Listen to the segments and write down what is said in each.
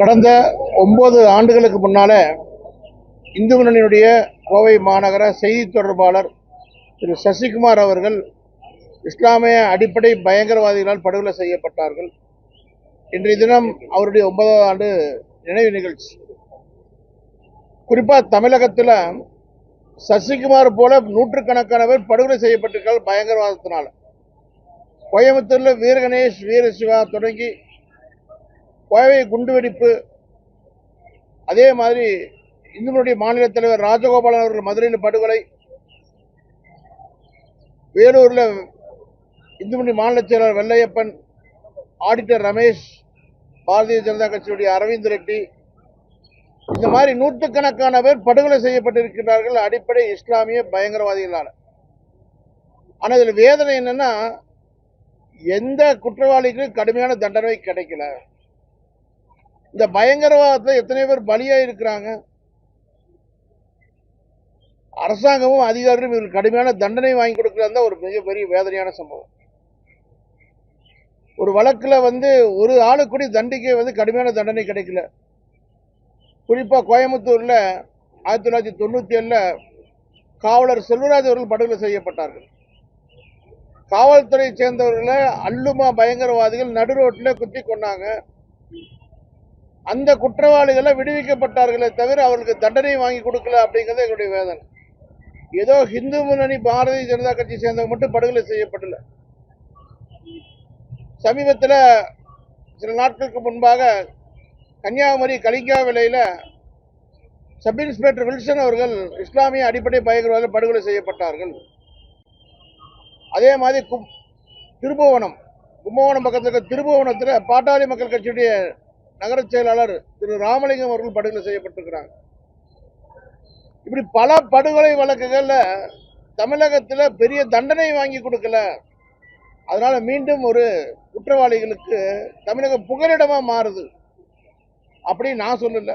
கடந்த ஒம்பது ஆண்டுகளுக்கு முன்னால இந்து முன்னணியினுடைய கோவை மாநகர செய்தி தொடர்பாளர் திரு சசிகுமார் அவர்கள் இஸ்லாமிய அடிப்படை பயங்கரவாதிகளால் படுகொலை செய்யப்பட்டார்கள். இன்றைய தினம் அவருடைய ஒன்பதாவது ஆண்டு நினைவு நிகழ்ச்சி. குறிப்பாக தமிழகத்தில் சசிகுமார் போல நூற்றுக்கணக்கான பேர் படுகொலை செய்யப்பட்டிருக்கார்கள் பயங்கரவாதத்தினால். கோயம்புத்தூரில் வீரகணேஷ் வீரசிவா தொடங்கி கோவை குண்டுவெடிப்பு அதே மாதிரி இந்துனுடைய மாநில தலைவர் ராஜகோபாலன் அவர்கள் மதுரையில் படுகொலை வேலூரில் இந்துமணி மாநில செயலாளர் வெள்ளையப்பன் ஆடிட்டர் ரமேஷ் பாரதிய ஜனதா கட்சியுடைய அரவிந்த் ரெட்டி இந்த மாதிரி நூற்றுக்கணக்கான பேர் படுகொலை செய்யப்பட்டிருக்கிறார்கள். அடிப்படை இஸ்லாமிய பயங்கரவாதிகளால். ஆனால் இதில் வேதனை என்னன்னா எந்த குற்றவாளிக்கும் கடுமையான தண்டனை கிடைக்கல. இந்த பயங்கரவாதத்தில் எத்தனை பேர் பலியாக இருக்கிறாங்க அரசாங்கமும் அதிகாரிகளும் இவர்கள் கடுமையான தண்டனை வாங்கி கொடுக்கறது தான் ஒரு மிகப்பெரிய வேதனையான சம்பவம். ஒரு வழக்கில் வந்து ஒரு ஆளுக்குடி தண்டிக்கை தண்டிக்க வந்து கடுமையான தண்டனை கிடைக்கல. குறிப்பாக கோயம்புத்தூரில் ஆயிரத்தி தொள்ளாயிரத்தி தொண்ணூற்றி ஏழில் காவலர் செல்வராஜ் அவர்கள் படுகொலை செய்யப்பட்டார்கள். காவல்துறையை சேர்ந்தவர்களை அல்லுமா பயங்கரவாதிகள் நடு ரோட்டில் குத்தி கொண்டாங்க அந்த குற்றவாளிகளை விடுவிக்கப்பட்டார்களே தவிர அவர்களுக்கு தண்டனை வாங்கி கொடுக்கல அப்படிங்கிறது எங்களுடைய வேதனை. ஏதோ ஹிந்து முன்னணி பாரதிய ஜனதா கட்சி சேர்ந்தவங்க மட்டும் படுகொலை செய்யப்படல. சமீபத்தில் சில நாட்களுக்கு முன்பாக கன்னியாகுமரி கலிங்கா விலையில் சப் இன்ஸ்பெக்டர் வில்சன் அவர்கள் இஸ்லாமிய அடிப்படை பயங்கரவாதிகள் படுகொலை செய்யப்பட்டார்கள். அதே மாதிரி கும் திருபுவனம் கும்பகோணம் பக்கத்தில் இருக்க திருபுவனத்தில் பாட்டாளி மக்கள் கட்சியுடைய நகர செயலாளர் திரு ராமலிங்கம் அவர்கள் படுகொலை செய்யப்பட்டிருக்கிறாங்க இப்படி பல படுகொலை வழக்குகள்ல தமிழகத்துல பெரிய தண்டனை வாங்கி கொடுக்கல. அதனால மீண்டும் ஒரு குற்றவாளிகளுக்கு தமிழகம் புகலிடமா மாறுது. அப்படின்னு நான் சொல்லல.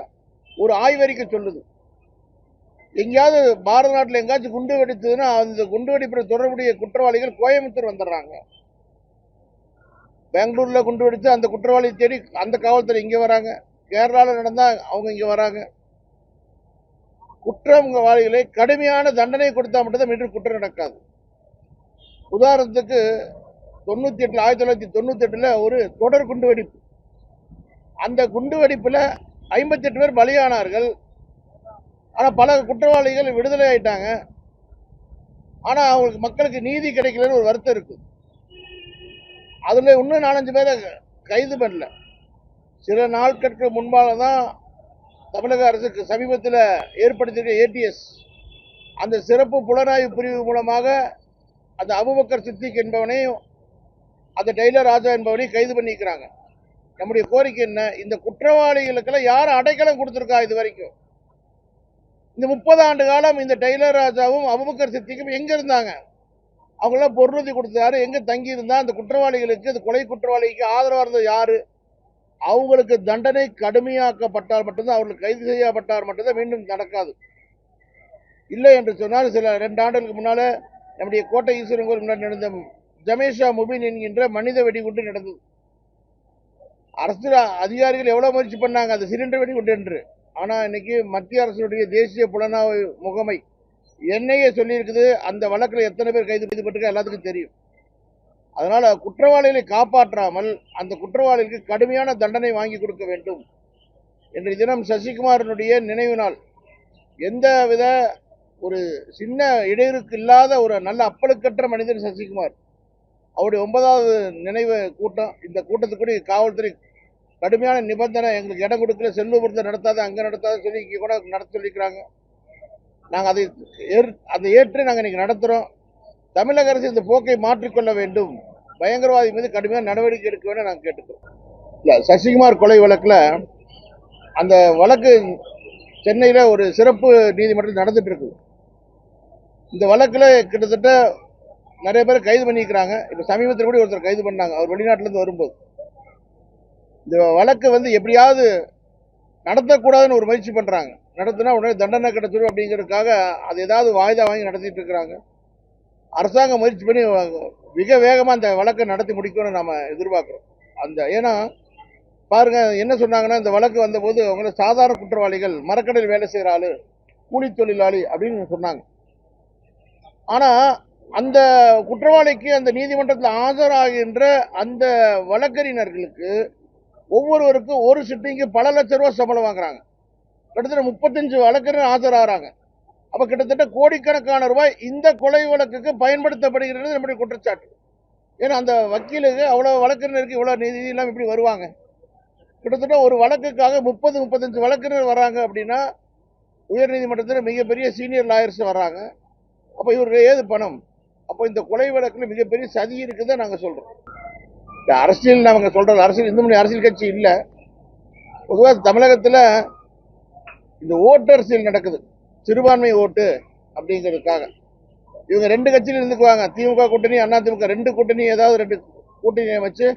ஒரு ஆய்வறிக்கை சொல்லுது. எங்கேயாவது பாரத நாட்டில் எங்கேயாச்சும் குண்டு வெடித்ததுன்னா அந்த குண்டு வெடிப்பில் தொடர்புடைய குற்றவாளிகள் கோயம்புத்தூர் வந்துடுறாங்க. பெங்களூரில் குண்டு வெடித்து அந்த குற்றவாளி தேடி அந்த காவல்துறை இங்கே வராங்க. கேரளாவில் நடந்தால் அவங்க இங்கே வராங்க. குற்றவாளிகளை கடுமையான தண்டனை கொடுத்தா மட்டும்தான் மீண்டும் குற்றம் நடக்காது. உதாரணத்துக்கு தொண்ணூற்றி எட்டில் ஆயிரத்தி தொள்ளாயிரத்தி தொண்ணூற்றி எட்டில் ஒரு தொடர் குண்டு வெடிப்பு. அந்த குண்டு வெடிப்பில் ஐம்பத்தெட்டு பேர் பலியானார்கள். ஆனால் பல குற்றவாளிகள் விடுதலை ஆயிட்டாங்க. ஆனால் அவங்களுக்கு மக்களுக்கு நீதி கிடைக்கலன்னு ஒரு வருத்தம் இருக்குது அதில் இன்னும் நாலஞ்சு பேரை கைது பண்ணல. சில நாட்களுக்கு முன்பால் தான் தமிழக அரசுக்கு சமீபத்தில் ஏற்படுத்திய ஏடிஎஸ் அந்த சிறப்பு புலனாய்வு பிரிவு மூலமாக அந்த அபுபக்கர் சித்திக் என்பவனையும் அந்த டெய்லர் ராஜா என்பவனையும் கைது பண்ணிக்கிறாங்க நம்முடைய கோரிக்கை என்ன? இந்த குற்றவாளிகளுக்கெல்லாம் யார் அடைக்கலம் கொடுத்துருக்கா இது வரைக்கும்? இந்த முப்பது ஆண்டு காலம் இந்த டெய்லர் ராஜாவும் அபுபக்கர் சித்திக்கும் எங்கே இருந்தாங்க? அவங்களாம் பொருளுதி கொடுத்தாரு யார் எங்கே தங்கியிருந்தால் அந்த குற்றவாளிகளுக்கு அந்த கொலை குற்றவாளிக்கு ஆதரவாக இருந்தது யார்? அவங்களுக்கு தண்டனை கடுமையாக்கப்பட்டால் மட்டும்தான் அவர்களுக்கு கைது செய்யப்பட்டால் மட்டும்தான் மீண்டும் நடக்காது. இல்லை என்று சொன்னால் சில ரெண்டு ஆண்டுகளுக்கு முன்னால் நம்முடைய கோட்டை ஈஸ்வரன் கோயில் முன்னாடி நடந்த ஜமேஷா முபின் என்கின்ற மனித வெடிகுண்டு நடந்தது. அரசு அதிகாரிகள் எவ்வளோ முயற்சி பண்ணாங்க அந்த சிலிண்டர் வெடிகுண்டு என்று. ஆனால் இன்னைக்கு மத்திய அரசுடைய தேசிய புலனாய்வு முகமை என்னையே சொல்லியிருக்குது அந்த வழக்கில் எத்தனை பேர் கைது செய்யப்பட்டிருக்கா எல்லாத்துக்கும் தெரியும். அதனால் குற்றவாளிகளை காப்பாற்றாமல் அந்த குற்றவாளிகளுக்கு கடுமையான தண்டனை வாங்கி கொடுக்க வேண்டும். இன்றைய தினம் சசிகுமாரனுடைய நினைவு நாள். எந்த வித ஒரு சின்ன இடையூறுக்கு இல்லாத ஒரு நல்ல அப்பழுக்கற்ற மனிதன் சசிகுமார். அவருடைய ஒன்பதாவது நினைவு கூட்டம் இந்த கூட்டத்துக்குடி காவல்துறை கடுமையான நிபந்தனை எங்களுக்கு இடம் கொடுக்கல செல்வபுரத்தை நடத்தாத அங்கே நடத்தாத சொல்லி இங்கே கூட நடத்த சொல்லிக்கிறாங்க நாங்கள் அதை ஏற் அதை ஏற்று நாங்கள் இன்றைக்கி நடத்துகிறோம் தமிழக அரசு இந்த போக்கை மாற்றிக்கொள்ள வேண்டும். பயங்கரவாதி மீது கடுமையான நடவடிக்கை எடுக்க வேண்டும் நாங்கள் கேட்டுக்கிறோம். இல்லை சசிகுமார் கொலை வழக்கில் அந்த வழக்கு சென்னையில் ஒரு சிறப்பு நீதிமன்றம் நடந்துட்டு இருக்கு இந்த வழக்கில் கிட்டத்தட்ட நிறைய பேர் கைது பண்ணிக்கிறாங்க இப்போ சமீபத்தில் கூட ஒருத்தர் கைது பண்ணாங்க. அவர் வெளிநாட்டிலேருந்து வரும்போது. இந்த வழக்கு வந்து எப்படியாவது நடத்தக்கூடாதுன்னு ஒரு முயற்சி பண்ணுறாங்க நடத்தினா உடனே தண்டனை கிடைச்சிடும் அப்படிங்கிறதுக்காக அது ஏதாவது வாய்தா வாங்கி நடத்திட்டு இருக்கிறாங்க. அரசாங்கம் முயற்சி பண்ணி மிக வேகமாக அந்த வழக்கை நடத்தி முடிக்கணும்னு நாம் எதிர்பார்க்குறோம். அந்த ஏன்னா பாருங்கள் என்ன சொன்னாங்கன்னா இந்த வழக்கு வந்தபோது அவங்கள சாதாரண குற்றவாளிகள் மரக்கடையில் வேலை செய்கிற ஆள் கூலி தொழிலாளி அப்படின்னு சொன்னாங்க. ஆனால் அந்த குற்றவாளிக்கு அந்த நீதிமன்றத்தில் ஆஜராகின்ற அந்த வழக்கறிஞர்களுக்கு ஒவ்வொருவருக்கும் ஒரு சிட்டிங்கு பல லட்ச ரூபா சம்பளம் வாங்குறாங்க. கிட்டத்தட்ட முப்பத்தஞ்சு வழக்கறிஞர் ஆஜராகிறாங்க. அப்ப கிட்டத்தட்ட கோடிக்கணக்கான ரூபாய் இந்த கொலை வழக்குக்கு பயன்படுத்தப்படுகிறது நம்முடைய குற்றச்சாட்டு. ஏன்னா அந்த வக்கீலுக்கு அவ்வளவு வழக்கறிஞருக்கு இவ்வளவு நிதி எல்லாம் இப்படி வருவாங்க. கிட்டத்தட்ட ஒரு வழக்குக்காக முப்பது முப்பத்தஞ்சு வழக்கறிஞர் வராங்க அப்படின்னா உயர்நீதிமன்றத்தில் மிகப்பெரிய சீனியர் லாயர்ஸ் வராங்க. அப்போ இவர் ஏது பணம்? அப்போ இந்த கொலை வழக்கில் மிகப்பெரிய சதி இருக்குதான் நாங்கள் சொல்றோம். இந்த அரசியல் நாங்கள் சொல்றது அரசியல் இந்து மணி அரசியல் கட்சி இல்லை. பொதுவாக தமிழகத்தில் இந்த ஓட்டு அரசியல் நடக்குது. சிறுபான்மை ஓட்டு அப்படிங்கிறதுக்காக. இவங்க ரெண்டு கட்சியில் இருந்துக்குவாங்க. திமுக கூட்டணி அண்ணா திமுக ரெண்டு கூட்டணி ஏதாவது ரெண்டு கூட்டணியை வச்சு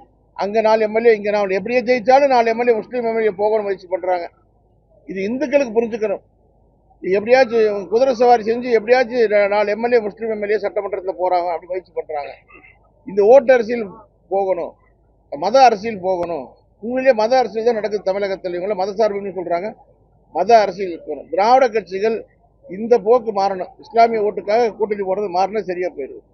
அங்கே நாலு எம்எல்ஏ இங்கே நாலு. எப்படியே ஜெயிச்சாலும் நாலு எம்எல்ஏ முஸ்லீம் எம்எல்ஏ போகணும் முயற்சி பண்ணுறாங்க இது இந்துக்களுக்கு புரிஞ்சுக்கணும். எப்படியாச்சும் குதிரை சவாரி செஞ்சு எப்படியாச்சும் நாலு எம்எல்ஏ முஸ்லீம் எம்எல்ஏ சட்டமன்றத்தில் போகிறாங்க அப்படி முயற்சி பண்ணுறாங்க இந்த ஓட்டு அரசியல் போகணும். மத அரசியல் போகணும். உண்மையிலேயே மத அரசியல் தான் நடக்குது தமிழகத்தில். இவங்கள மத சார்புன்னு மத அரசியல் இருக்கணும். திராவிட கட்சிகள் இந்த போக்கு மாறணும். இஸ்லாமிய ஓட்டுக்காக கூட்டணி போடுறது மாறினா சரியா போயிடும்